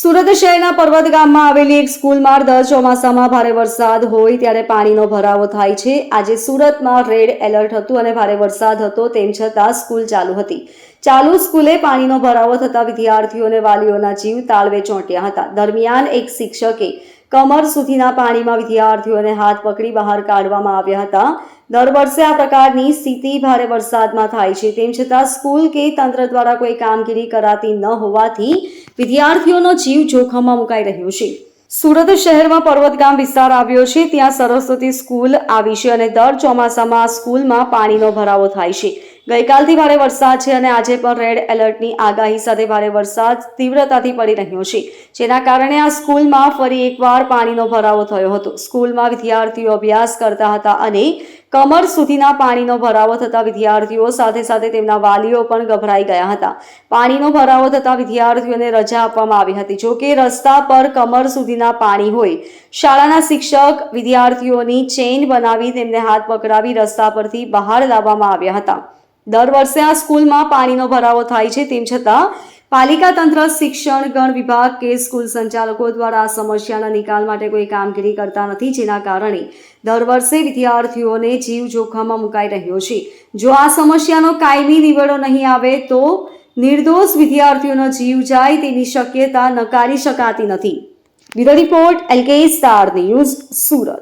સુરત શહેરના પર્વત ગામમાં આવેલી એક સ્કૂલમાં દર ચોમાસામાં ભારે વરસાદ હોય ત્યારે પાણીનો ભરાવો થાય છે. આજે સુરતમાં રેડ એલર્ટ હતું અને ભારે વરસાદ હતો તેમ છતાં સ્કૂલ ચાલુ હતી. ચાલુ સ્કૂલે પાણીનો ભરાવો થતાં વિદ્યાર્થીઓ અને વાલીઓના જીવ તાળવે ચોંટ્યા હતા. દરમિયાન એક શિક્ષકે કમર સુધીના પાણીમાં વિદ્યાર્થીઓને હાથ પકડી બહાર કાઢવામાં આવ્યા હતા. દર વર્ષે આ પ્રકારની સ્થિતિ ભારે વરસાદમાં થાય છે. તેમ છતાં સ્કૂલ કે તંત્ર દ્વારા કોઈ કામગીરી કરાતી ન હોવાથી વિદ્યાર્થીઓનો જીવ જોખમમાં મુકાઈ રહ્યો છે. સુરત શહેરમાં પર્વતગામ વિસ્તાર આવ્યો છે, ત્યાં સરસ્વતી સ્કૂલ આવી છે અને દર ચોમાસામાં સ્કૂલમાં પાણીનો ભરાવો થાય છે. ગઈકાલથી ભારે વરસાદ છે અને આજે પણ રેડ એલર્ટની આગાહી સાથે ભારે વરસાદ તીવ્રતાથી પડી રહ્યો છે. જેના કારણે આ સ્કૂલમાં ફરી એકવાર પાણીનો ભરાવો થયો હતો. સ્કૂલમાં વિદ્યાર્થીઓ અભ્યાસ કરતા હતા અને કમર સુધીના પાણીનો ભરાવો થતા વિદ્યાર્થીઓ સાથે સાથે તેમના વાલીઓ પણ ગભરાઈ ગયા હતા. પાણીનો ભરાવો થતા વિદ્યાર્થીઓને રજા આપવામાં આવી હતી. જોકે રસ્તા પર કમર સુધીના પાણી હોય, શાળાના શિક્ષક વિદ્યાર્થીઓની ચેઇન બનાવી તેમને હાથ પકડાવી રસ્તા પરથી બહાર લાવવામાં આવ્યા હતા. દર વર્ષે આ સ્કૂલમાં પાણીનો ભરાવો થાય છે, તેમ છતાં પાલિકા તંત્ર, શિક્ષણ, ગણ વિભાગ કે સ્કૂલ સંચાલકો દ્વારા આ સમસ્યાના નિકાલ માટે કોઈ કામગીરી કરતા નથી, જેના કારણે દર વર્ષે વિદ્યાર્થીઓને જીવ જોખમમાં મુકાઈ રહ્યો છે. જો આ સમસ્યાનો કાયમી નિવેડો નહીં આવે તો નિર્દોષ વિદ્યાર્થીઓનો જીવ જાય તેની શક્યતા નકારી શકાતી નથી. Bureau report, LK Star News, Surat.